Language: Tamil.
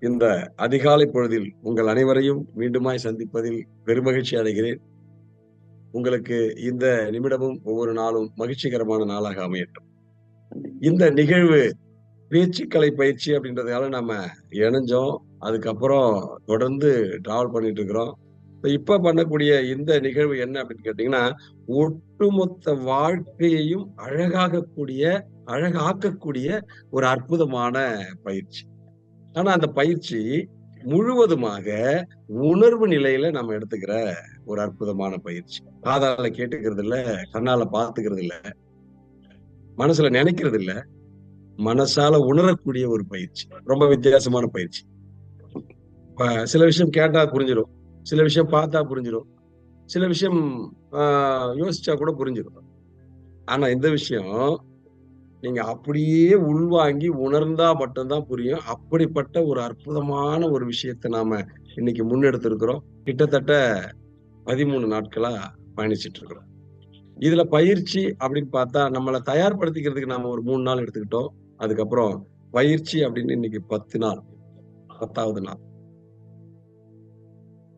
இந்த அதிகாலை பொழுதில் உங்கள் அனைவரையும் மீண்டுமாய் சந்திப்பதில் பெருமகிழ்ச்சி அடைகிறேன். உங்களுக்கு இந்த நிமிடமும் ஒவ்வொரு நாளும் மகிழ்ச்சிகரமான நாளாக அமையட்டும். இந்த நிகழ்வு பேச்சுக்கலை பயிற்சி அப்படின்றதுனால நம்ம இணைஞ்சோம். அதுக்கப்புறம் தொடர்ந்து டிராவல் பண்ணிட்டு இருக்கிறோம் இப்ப பண்ணக்கூடிய இந்த நிகழ்வு என்ன அப்படின்னு கேட்டீங்கன்னா ஒட்டுமொத்த வாழ்க்கையையும் அழகாகக்கூடிய அழகாக்கக்கூடிய ஒரு அற்புதமான பயிற்சி. ஆனா அந்த பயிற்சி முழுவதுமாக உணர்வு நிலையில நம்ம எடுத்துக்கிற ஒரு அற்புதமான பயிற்சி. காதால கேட்டுக்கிறது இல்ல கண்ணால பாத்துக்கிறது இல்ல மனசுல நினைக்கிறது இல்ல மனசால உணரக்கூடிய ஒரு பயிற்சி. ரொம்ப வித்தியாசமான பயிற்சி. சில விஷயம் கேட்டா புரிஞ்சிடும் சில விஷயம் பார்த்தா புரிஞ்சிடும் சில விஷயம் யோசிச்சா கூட புரிஞ்சிடும் ஆனா இந்த விஷயம் நீங்க அப்படியே உள்வாங்கி உணர்ந்தா மட்டும்தான் புரியும். அப்படிப்பட்ட ஒரு அற்புதமான ஒரு விஷயத்த நாம இன்னைக்கு முன்னெடுத்திருக்கிறோம். கிட்டத்தட்ட பதிமூணு நாட்களா பயணிச்சிட்டு இருக்கிறோம் இதுல பயிற்சி அப்படின்னு பார்த்தா நம்மளை தயார்படுத்திக்கிறதுக்கு நாம ஒரு மூணு நாள் எடுத்துக்கிட்டோம். அதுக்கப்புறம் பயிற்சி அப்படின்னு இன்னைக்கு பத்து நாள் பத்தாவது நாள்.